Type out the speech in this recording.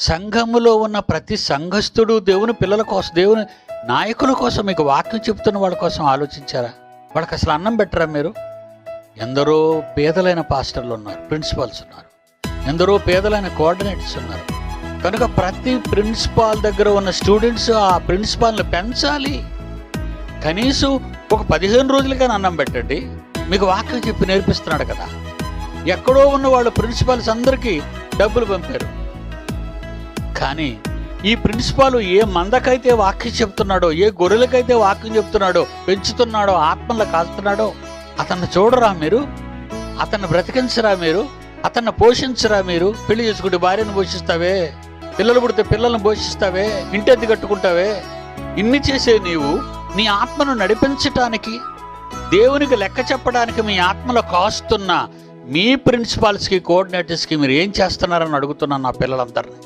సంఘములో ఉన్న ప్రతి సంఘస్థుడు దేవుని పిల్లల కోసం దేవుని నాయకుల కోసం మీకు వాక్యం చెప్తున్న వాళ్ళ కోసం ఆలోచించారా? వాళ్ళకి అసలు అన్నం పెట్టరా మీరు? ఎందరో పేదలైన పాస్టర్లు ఉన్నారు ప్రిన్సిపాల్స్ ఉన్నారు. ఎందరో పేదలైన కోఆర్డినేటర్స్ ఉన్నారు. కనుక ప్రతి ప్రిన్సిపాల్ దగ్గర ఉన్న స్టూడెంట్స్ ఆ ప్రిన్సిపాల్ని పెంచాలి. కనీసం ఒక పదిహేను రోజులకైనా అన్నం పెట్టండి. మీకు వాక్యం చెప్పి నేర్పిస్తున్నాడు కదా. ఎక్కడో ఉన్న వాళ్ళు ప్రిన్సిపాల్స్ అందరికీ డబ్బులు పంపారు. కానీ ఈ ప్రిన్సిపాల్ ఏ మందకైతే వాక్యం చెప్తున్నాడో ఏ గొర్రెలకైతే వాక్యం చెప్తున్నాడో పెంచుతున్నాడో ఆత్మలో కాల్తున్నాడో అతన్ని చూడరా మీరు? అతన్ని బ్రతికించరా మీరు? అతన్ని పోషించరా మీరు? పెళ్ళి చేసుకుంటే భార్యను పోషిస్తావే? పిల్లలు పుడితే పిల్లల్ని పోషిస్తావే? ఇంటి అద్దె కట్టుకుంటావే? ఇన్ని చేసే నీవు నీ ఆత్మను నడిపించటానికి దేవునికి లెక్క చెప్పడానికి మీ ఆత్మలో కాస్తున్న మీ ప్రిన్సిపాల్స్కి కోఆర్డినేటర్స్కి మీరు ఏం చేస్తున్నారని అడుగుతున్నాను నా పిల్లలందరినీ.